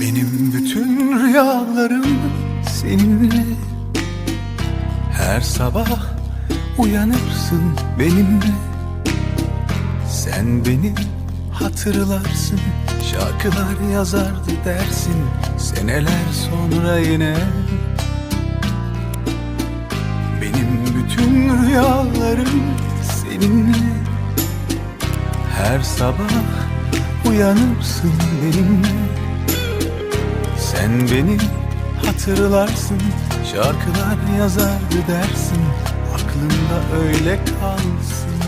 Benim bütün rüyalarım seninle. Her sabah uyanırsın benimle. Sen beni hatırlarsın Şarkılar yazardı dersin Seneler sonra yine. Benim bütün rüyalarım seninle. Her sabah uyanırsın benimle. Sen beni hatırlarsın Şarkılar yazardı dersin Aklında öyle kalsın